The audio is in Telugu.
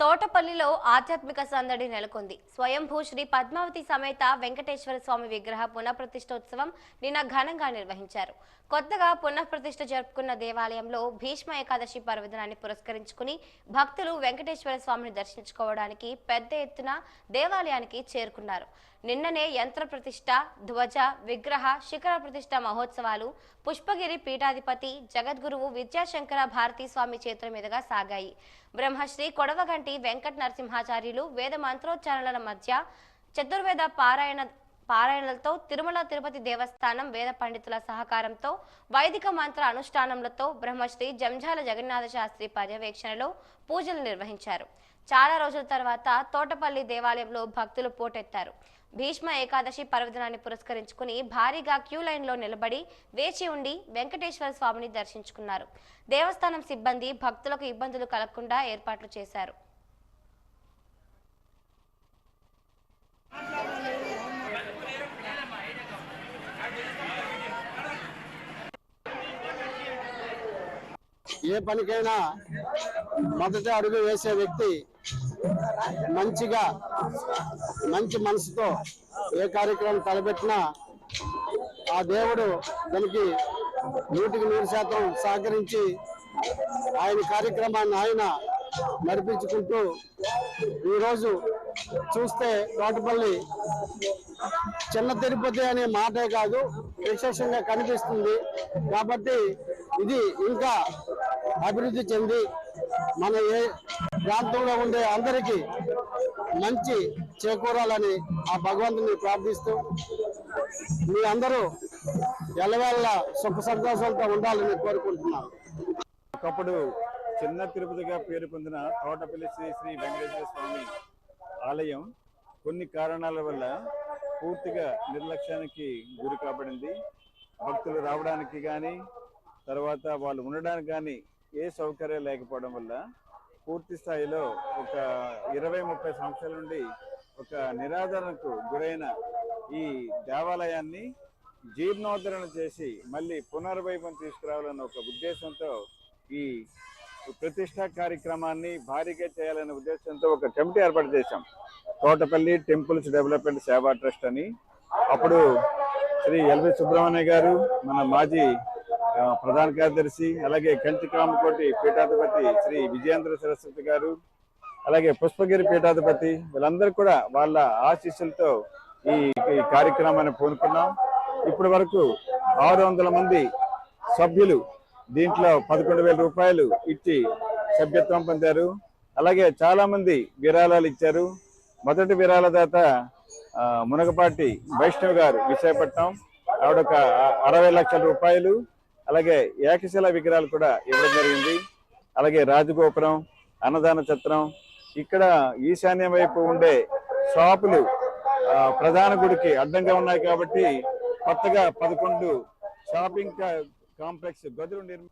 తోటపల్లిలో ఆధ్యాత్మిక సందడి నెలకొంది. స్వయంభూ శ్రీ పద్మావతి సమేత వెంకటేశ్వర స్వామి విగ్రహ పునఃప్రతిష్ఠోత్సవం నిన్న ఘనంగా నిర్వహించారు. కొత్తగా పునఃప్రతిష్ఠ జరుపుకున్న దేవాలయంలో భీష్మ ఏకాదశి పర్వదినాన్ని పురస్కరించుకుని భక్తులు వెంకటేశ్వర స్వామిని దర్శించుకోవడానికి పెద్ద ఎత్తున దేవాలయానికి చేరుకున్నారు. నిన్ననే యంత్ర ప్రతిష్ఠ ధ్వజ విగ్రహ శిఖర ప్రతిష్ఠ మహోత్సవాలు పుష్పగిరి పీఠాధిపతి జగద్గురువు విద్యాశంకర భారతీ స్వామి చేతుల మీదుగా సాగాయి. బ్రహ్మశ్రీ కొడవగంటి వెంకట నరసింహాచార్యులు వేద మంత్రోచ్చారణల మధ్య చతుర్వేద పారాయణ పారాయణలతో తిరుమల తిరుపతి దేవస్థానం వేద పండితుల సహకారంతో వైదిక మంత్ర అనుష్ఠానములతో బ్రహ్మశ్రీ జంజాల జగన్నాథ శాస్త్రి పర్యవేక్షణలో పూజలు నిర్వహించారు. చాలా రోజుల తర్వాత తోటపల్లి దేవాలయంలో భక్తులు పోటెత్తారు. భీష్మ ఏకాదశి పర్వదినాన్ని పురస్కరించుకుని భారీగా క్యూ లైన్లో నిలబడి వేచి ఉండి వెంకటేశ్వర స్వామిని దర్శించుకున్నారు. దేవస్థానం సిబ్బంది భక్తులకు ఇబ్బందులు కలగకుండా ఏర్పాట్లు చేశారు. ఏ పనికైనా మొదటి అడుగు వేసే వ్యక్తి మంచిగా మంచి మనసుతో ఏ కార్యక్రమం తలపెట్టినా ఆ దేవుడు దానికి నూటికి నూరు శాతం సహకరించి ఆయన కార్యక్రమాన్ని ఆయన నడిపించుకుంటూ ఈరోజు చూస్తే తోటపల్లి చిన్న తిరుపతి అనే మాటే కాదు విశేషంగా కనిపిస్తుంది. కాబట్టి ఇది ఇంకా అభివృద్ధి చెంది మన ఏ ప్రాంతంలో ఉండే అందరికీ మంచి చేకూరాలని ఆ భగవంతుని ప్రార్థిస్తూ మీ అందరూ ఎల్లవేళ్ళ సుఖ సంతోషాలతో ఉండాలని కోరుకుంటున్నాను. ఒకప్పుడు చిన్న తిరుపతిగా పేరు పొందిన తోటపల్లి శ్రీ శ్రీ వెంకటేశ్వర స్వామి ఆలయం కొన్ని కారణాల వల్ల పూర్తిగా నిర్లక్ష్యానికి గురి కాబడింది. భక్తులు రావడానికి కానీ తర్వాత వాళ్ళు ఉండడానికి కానీ ఏ సౌకర్యం లేకపోవడం వల్ల పూర్తి స్థాయిలో ఒక ఇరవై ముప్పై సంవత్సరాల నుండి ఒక నిరాదరణకు గురైన ఈ దేవాలయాన్ని జీర్ణోద్ధరణ చేసి మళ్ళీ పునర్వైభవం తీసుకురావాలన్న ఒక ఉద్దేశంతో ఈ ప్రతిష్టా కార్యక్రమాన్ని భారీగా చేయాలనే ఉద్దేశంతో ఒక కమిటీ ఏర్పాటు చేశాం. Thotapalli temples development Seva trust అని. అప్పుడు శ్రీ ఎల్వి సుబ్రహ్మణ్య గారు మన మాజీ ప్రధాన కార్యదర్శి అలాగే కంచి కామకోటి పీఠాధిపతి శ్రీ విజయేంద్ర సరస్వతి గారు అలాగే పుష్పగిరి పీఠాధిపతి వీళ్ళందరూ కూడా వాళ్ళ ఆశీస్సులతో ఈ కార్యక్రమాన్ని పూనుకున్నాం. ఇప్పటి వరకు ఆరు వందల మంది సభ్యులు దీంట్లో పదకొండు వేల రూపాయలు ఇచ్చి సభ్యత్వం పొందారు. అలాగే చాలా మంది విరాళాలు ఇచ్చారు. మొదటి విరాళదాత మునగపాటి వైష్ణవ్ గారు విశాఖపట్నం. ఆవిడ ఒక అరవై లక్షల రూపాయలు అలాగే ఏకశిల విగ్రహాలు కూడా ఇవ్వడం జరిగింది. అలాగే రాజగోపురం అన్నదాన చిత్రం ఇక్కడ ఈశాన్యం వైపు ఉండే షాపులు ఆ, ప్రధాన గుడికి అడ్డంగా ఉన్నాయి కాబట్టి కొత్తగా పదకొండు షాపింగ్ కాంప్లెక్స్ గదులు నిర్మి